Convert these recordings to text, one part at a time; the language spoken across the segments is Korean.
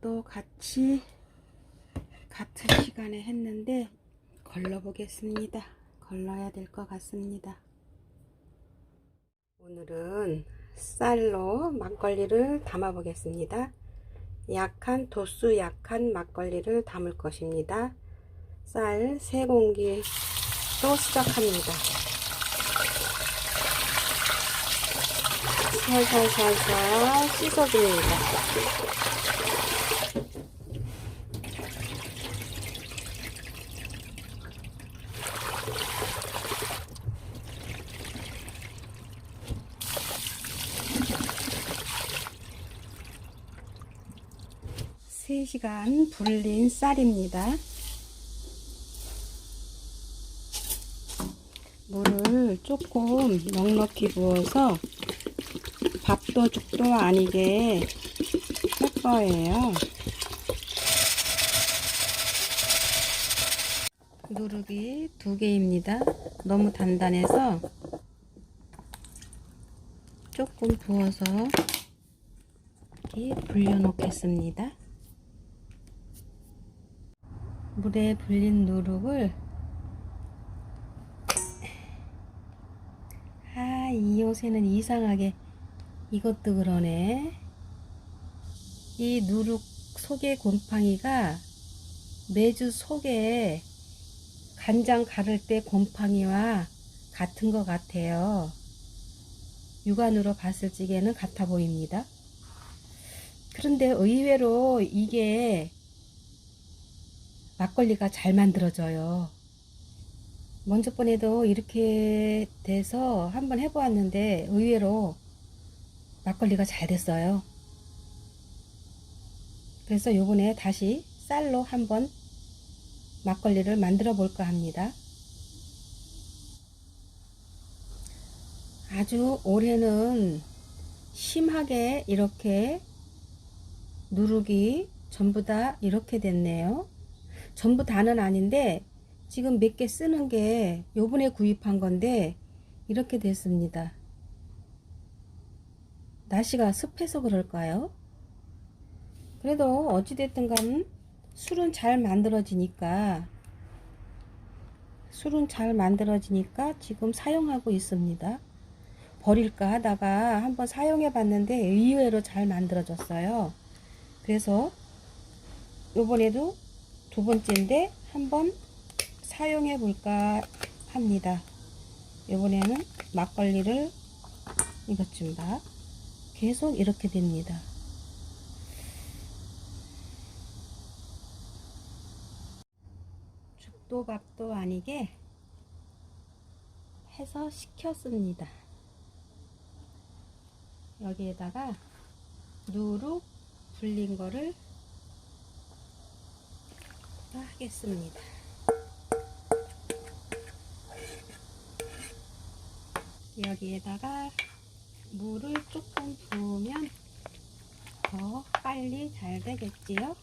이것도 같이 같은 시간에 했는데 걸러 보겠습니다. 걸러야 될 것 같습니다. 오늘은 쌀로 막걸리를 담아 보겠습니다. 약한 도수 약한 막걸리를 담을 것입니다. 쌀 3공기로 시작합니다. 살살살살 씻어줍니다. 세시간 불린 쌀입니다. 물을 조금 넉넉히 부어서 밥도 죽도 아니게 할 거예요. 누룩이 두 개입니다. 너무 단단해서 조금 부어서 이렇게 불려 놓겠습니다. 물에 불린 누룩을 아, 이 요새는 이상하게 이것도 그러네. 이 누룩 속의 곰팡이가 매주 속에 간장 가를 때 곰팡이와 같은 것 같아요. 육안으로 봤을 적에는 같아 보입니다. 그런데 의외로 이게 막걸리가 잘 만들어져요. 먼저 번에도 이렇게 돼서 한번 해보았는데 의외로 막걸리가 잘 됐어요. 그래서 요번에 다시 쌀로 한번 막걸리를 만들어 볼까 합니다. 아주 올해는 심하게 이렇게 누룩이 전부 다 이렇게 됐네요. 전부 다는 아닌데 지금 몇 개 쓰는 게 요번에 구입한 건데 이렇게 됐습니다. 날씨가 습해서 그럴까요? 그래도 어찌됐든 간 술은 잘 만들어지니까 술은 잘 만들어지니까 지금 사용하고 있습니다. 버릴까 하다가 한번 사용해 봤는데 의외로 잘 만들어졌어요. 그래서 요번에도 두 번째인데 한번 사용해 볼까 합니다. 이번에는 막걸리를 이것 좀 봐. 계속 이렇게 됩니다. 죽도 밥도 아니게 해서 식혔습니다. 여기에다가 누룩 불린 거를 하겠습니다. 여기에다가 물을 조금 부으면 더 빨리 잘 되겠지요.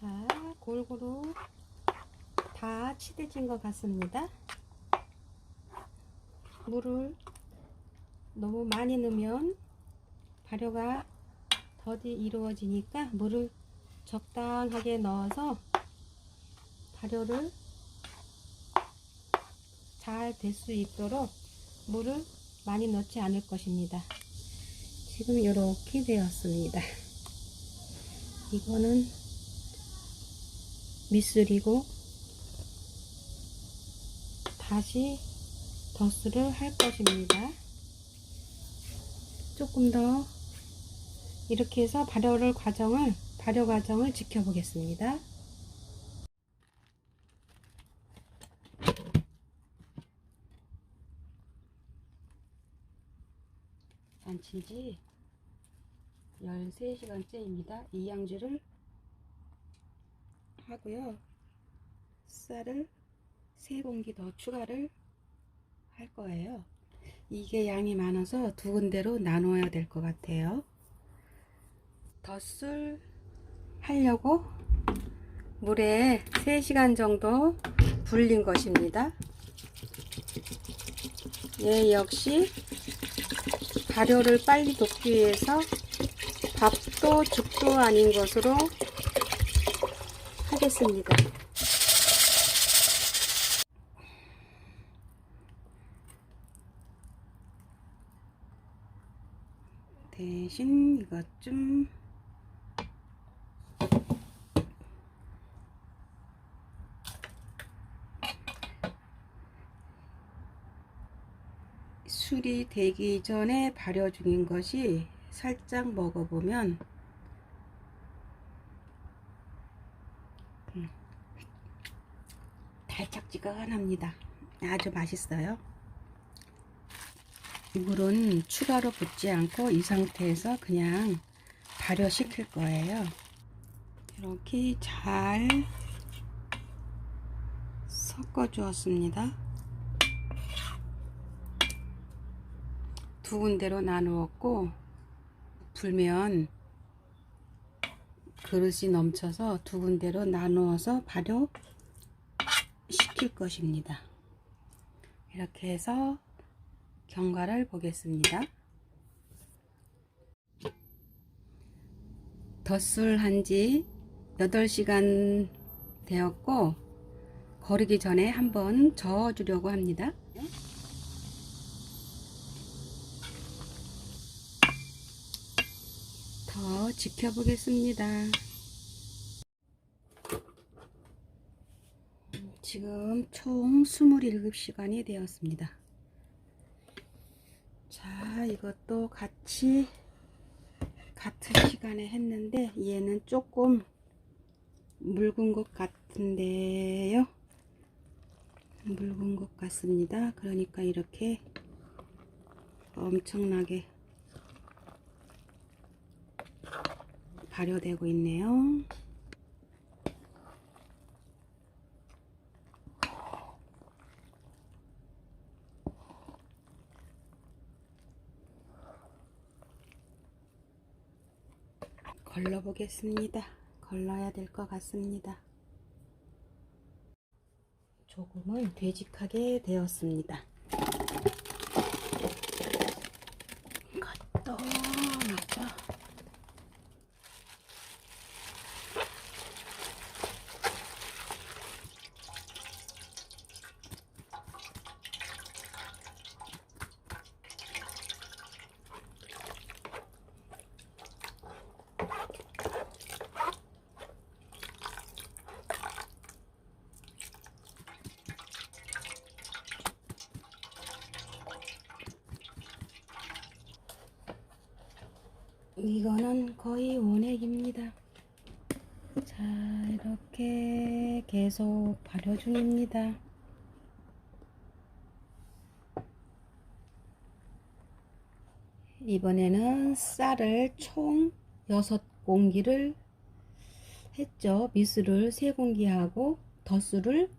자, 골고루 다 치대진 것 같습니다. 물을 너무 많이 넣으면 발효가 더디 이루어지니까 물을 적당하게 넣어서 발효를 잘 될 수 있도록 물을 많이 넣지 않을 것입니다. 지금 이렇게 되었습니다. 이거는 미술이고 다시 더스를 할 것입니다. 조금 더 이렇게 해서 발효를 과정을 발효 과정을 지켜보겠습니다. 잔치지 13시간째입니다. 이 양주를 하고요. 쌀을 3공기 더 추가를 할 거예요. 이게 양이 많아서 두 군데로 나눠야 될 것 같아요. 덧술 하려고 물에 3시간 정도 불린 것입니다. 얘 역시 발효를 빨리 돕기 위해서 밥도 죽도 아닌 것으로 하겠습니다. 대신 이것 좀 술이 되기 전에 발효 중인 것이 살짝 먹어보면 음, 달짝지근합니다. 아주 맛있어요. 물은 추가로 붓지 않고 이 상태에서 그냥 발효시킬 거예요. 이렇게 잘 섞어 주었습니다. 두 군데로 나누었고 불면 그릇이 넘쳐서 두 군데로 나누어서 발효 시킬 것입니다. 이렇게 해서 경과를 보겠습니다. 덧술 한 지 8시간 되었고 거르기 전에 한번 저어 주려고 합니다. 더 지켜보겠습니다. 지금 총 27시간이 되었습니다. 자, 이것도 같이 같은 시간에 했는데 얘는 조금 묽은 것 같은데요. 묽은 것 같습니다. 그러니까 이렇게 엄청나게 발효되고 있네요. 걸러 보겠습니다. 걸러야 될 것 같습니다. 조금은 되직하게 되었습니다 놔봐. 이거는 거의 원액입니다. 자, 이렇게 계속 발효 중입니다. 이번에는 쌀을 총 6공기를 했죠. 미수를 3공기하고 덧수를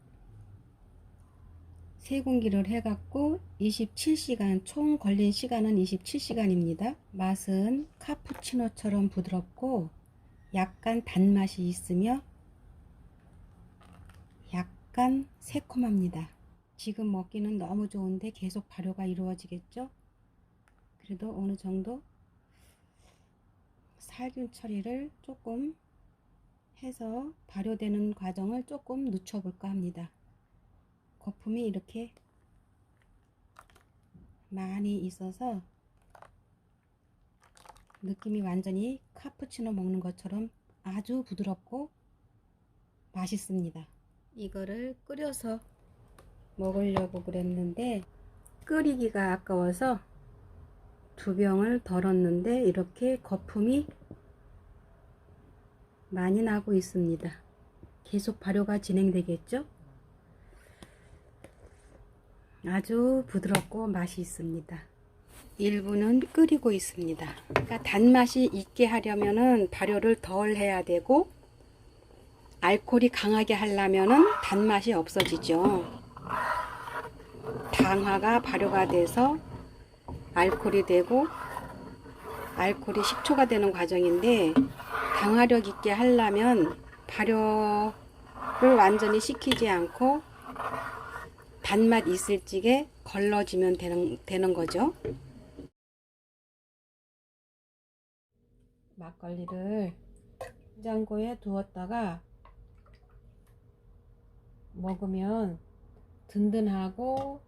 3공기를 해갖고 27시간, 총 걸린 시간은 27시간입니다. 맛은 카푸치노처럼 부드럽고 약간 단맛이 있으며 약간 새콤합니다. 지금 먹기는 너무 좋은데 계속 발효가 이루어지겠죠? 그래도 어느 정도 살균 처리를 조금 해서 발효되는 과정을 조금 늦춰볼까 합니다. 거품이 이렇게 많이 있어서 느낌이 완전히 카푸치노 먹는 것처럼 아주 부드럽고 맛있습니다. 이거를 끓여서 먹으려고 그랬는데 끓이기가 아까워서 두 병을 덜었는데 이렇게 거품이 많이 나고 있습니다. 계속 발효가 진행되겠죠? 아주 부드럽고 맛이 있습니다. 일부는 끓이고 있습니다. 그러니까 단맛이 있게 하려면은 발효를 덜 해야 되고 알코올이 강하게 하려면은 단맛이 없어지죠. 당화가 발효가 돼서 알코올이 되고 알코올이 식초가 되는 과정인데 당화력 있게 하려면 발효 완전히 식히지 않고 단맛 있을 찌게 걸러지면 되는, 되는 거죠. 막걸리를 냉장고에 두었다가 먹으면 든든하고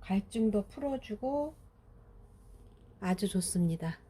갈증도 풀어주고 아주 좋습니다.